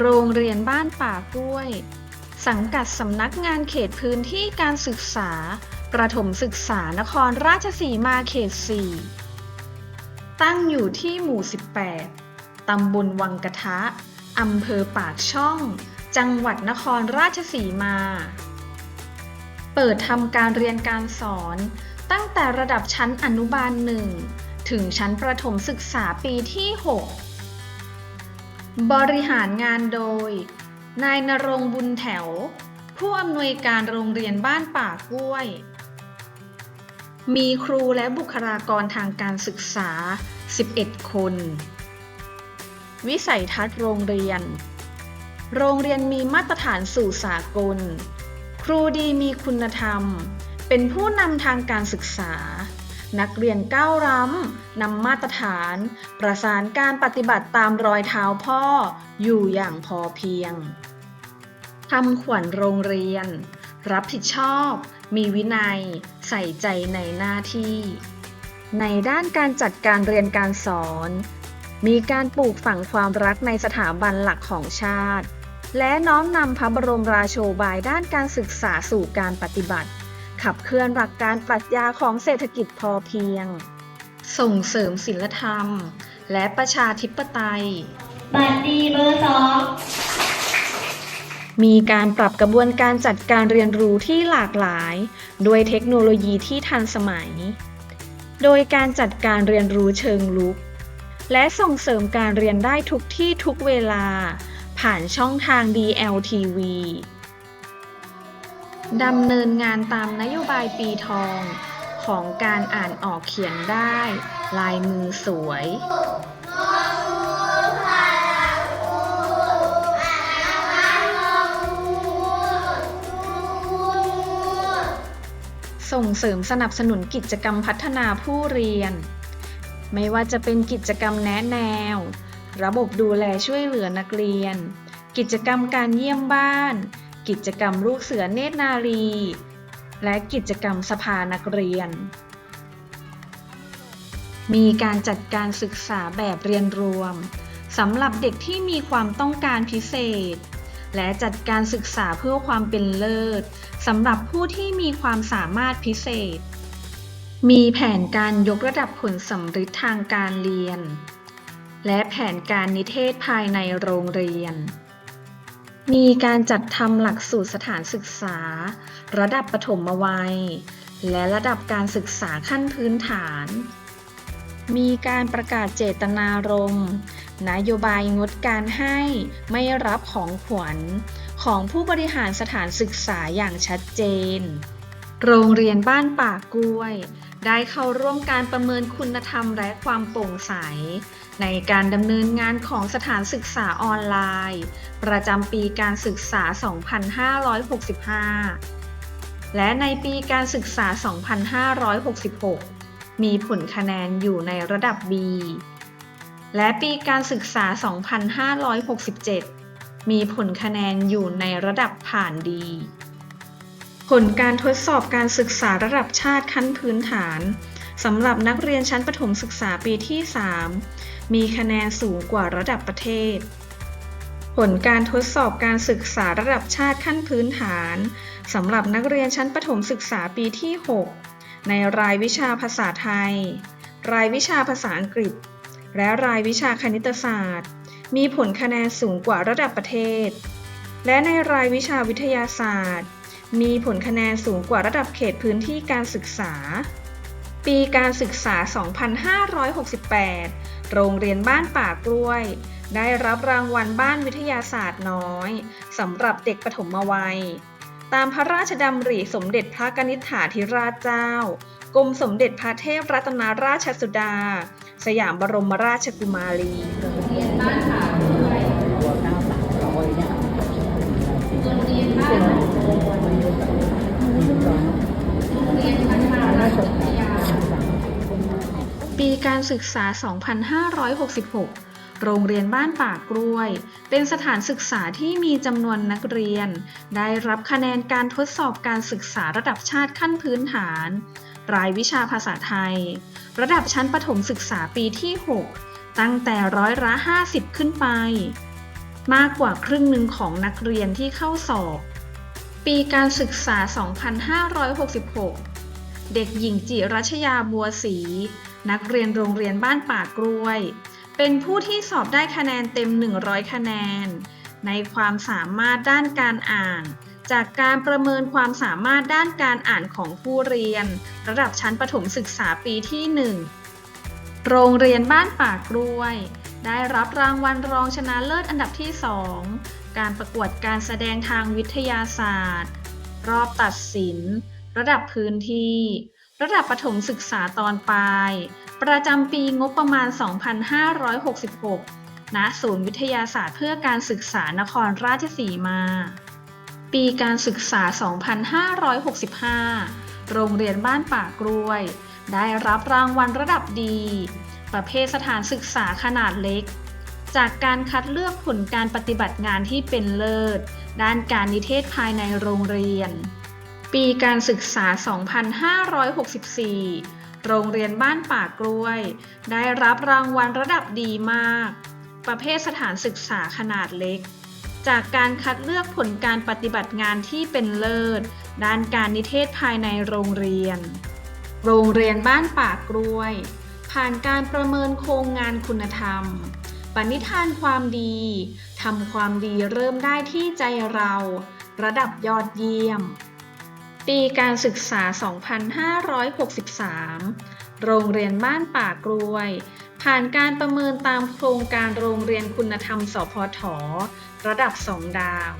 โรงเรียนบ้านป่ากล้วย สังกัดสำนักงานเขตพื้นที่การศึกษา ประถมศึกษานครราชสีมาเขต 4 ตั้งอยู่ที่หมู่ 18 ตำบลวังกระทะ อำเภอปากช่อง จังหวัดนครราชสีมา เปิดทำการเรียนการสอน ตั้งแต่ระดับชั้นอนุบาล 1 ถึงชั้นประถมศึกษาปีที่ 6 บริหารงานโดย นายนรงบุญแถว ผู้อำนวยการโรงเรียนบ้านป่ากล้วย มีครูและบุคลากรทางการศึกษา 11 คน วิสัยทัศน์โรงเรียน โรงเรียนมีมาตรฐานสู่สากล ครูดีมีคุณธรรม เป็นผู้นำทางการศึกษา นักเรียนก้าวร้ำนำมาตรฐาน ประสานการปฏิบัติตามรอยเท้าพ่อ อยู่อย่างพอเพียงทำขวัญโรงเรียน รับผิดชอบ มีวินัย ใส่ใจในหน้าที่ ในด้านการจัดการเรียนการสอน มีการปลูกฝังความรักในสถาบันหลักของชาติ และน้อมนำพระบรมราโชบายด้านการศึกษาสู่การปฏิบัติ ขับเคลื่อนหลักการปรัชญาของเศรษฐกิจพอเพียง ส่งเสริมศิลธรรม และประชาธิปไตย บัตรดีเบอร์สองมีการปรับกระบวนการจัดการเรียนรู้ที่หลากหลาย ด้วยเทคโนโลยีที่ทันสมัย โดยการจัดการเรียนรู้เชิงลุก และส่งเสริมการเรียนได้ทุกที่ทุกเวลา ผ่านช่องทาง DLTV ดำเนินงานตามนโยบายปีทองของการอ่านออกเขียนได้ ลายมือสวย ส่งเสริมสนับสนุนกิจกรรมพัฒนาผู้เรียน ไม่ว่าจะเป็นกิจกรรมแนะแนว ระบบดูแลช่วยเหลือนักเรียน กิจกรรมการเยี่ยมบ้าน กิจกรรมลูกเสือเนตรนารี และกิจกรรมสภานักเรียน มีการจัดการศึกษาแบบเรียนรวมสำหรับเด็กที่มีความต้องการพิเศษ และจัดการศึกษาเพื่อความเป็นเลิศสำหรับผู้ที่มีความสามารถพิเศษ มีแผนการยกระดับผลสำฤทธิ์ทางการเรียน และแผนการนิเทศภายในโรงเรียน มีการจัดทำหลักสูตรสถานศึกษา ระดับปฐมวัย และระดับการศึกษาขั้นพื้นฐาน มีการประกาศเจตนารมณ์นโยบายงดการให้ไม่รับของขวัญของผู้บริหารสถานศึกษาอย่างชัดเจน โรงเรียนบ้านป่ากล้วย ได้เข้าร่วมการประเมินคุณธรรมและความโปร่งใส ในการดำเนินงานของสถานศึกษาออนไลน์ ประจำปีการศึกษา 2565 และในปีการศึกษา 2566 มีผลคะแนนอยู่ในระดับ B และปีการศึกษา 2567 มีผลคะแนนอยู่ในระดับผ่านดี ผลการทดสอบการศึกษาระดับชาติขั้นพื้นฐานสำหรับนักเรียนชั้นประถมศึกษาปีที่ 3 มีคะแนนสูงกว่าระดับประเทศ ผลการทดสอบการศึกษาระดับชาติขั้นพื้นฐานสำหรับนักเรียนชั้นประถมศึกษาปีที่ 6 ในรายวิชาภาษาไทย รายวิชาภาษาอังกฤษ และรายวิชาคณิตศาสตร์ มีผลคะแนนสูงกว่าระดับประเทศ และในรายวิชาวิทยาศาสตร์ มีผลคะแนนสูงกว่าระดับเขตพื้นที่การศึกษา ปีการศึกษา 2568 โรงเรียนบ้านป่ากล้วย ได้รับรางวัลบ้านวิทยาศาสตร์น้อยสำหรับเด็กปฐมวัย ตามพระราชดำริสมเด็จพระกนิษฐาธิราชเจ้ากรมสมเด็จพระเทพรัตนราชสุดา สยามบรมราชกุมารีเรียนบ้านป่า การศึกษา 2566 โรงเรียนบ้านป่ากล้วย เป็นสถานศึกษาที่มีจำนวนนักเรียน ได้รับคะแนนการทดสอบการศึกษาระดับชาติขั้นพื้นฐาน รายวิชาภาษาไทย ระดับชั้นประถมศึกษาปีที่ 6 ตั้งแต่ร้อยละ50 ขึ้นไป มากกว่าครึ่งหนึ่งของนักเรียนที่เข้าสอบ ปีการศึกษา 2566 เด็กหญิงจิรัชยาบัวศรี นักเรียนโรงเรียนบ้านป่ากล้วย เป็นผู้ที่สอบได้คะแนนเต็ม 100 คะแนน ในความสามารถด้านการอ่าน จากการประเมินความสามารถด้านการอ่านของผู้เรียน ระดับชั้นประถมศึกษาปีที่ 1 โรงเรียนบ้านป่ากล้วย ได้รับรางวัลรองชนะเลิศอันดับที่ 2 การประกวดการแสดงทางวิทยาศาสตร์ รอบตัดสิน ระดับพื้นที่ ระดับประถมศึกษาตอนปลาย ประจำปีงบประมาณ 2566 ณ ศูนย์วิทยาศาสตร์เพื่อการศึกษานครราชสีมา ปีการศึกษา 2565 โรงเรียนบ้านป่ากล้วย ได้รับรางวัลระดับดี ประเภทสถานศึกษาขนาดเล็ก จากการคัดเลือกผลการปฏิบัติงานที่เป็นเลิศ ด้านการนิเทศภายในโรงเรียน ปีการศึกษา 2564 โรงเรียนบ้านป่ากล้วย ได้รับรางวัลระดับดีมาก ประเภทสถานศึกษาขนาดเล็ก จากการคัดเลือกผลการปฏิบัติงานที่เป็นเลิศ ด้านการนิเทศภายในโรงเรียน โรงเรียนบ้านป่ากล้วย ผ่านการประเมินโครงงานคุณธรรมปณิธานความดีทำความดีเริ่มได้ที่ใจเรา ระดับยอดเยี่ยม ปีการศึกษา 2563 โรงเรียนบ้านป่ากล้วย ผ่านการประเมินตามโครงการโรงเรียนคุณธรรม สพท ระดับ 2 ดาว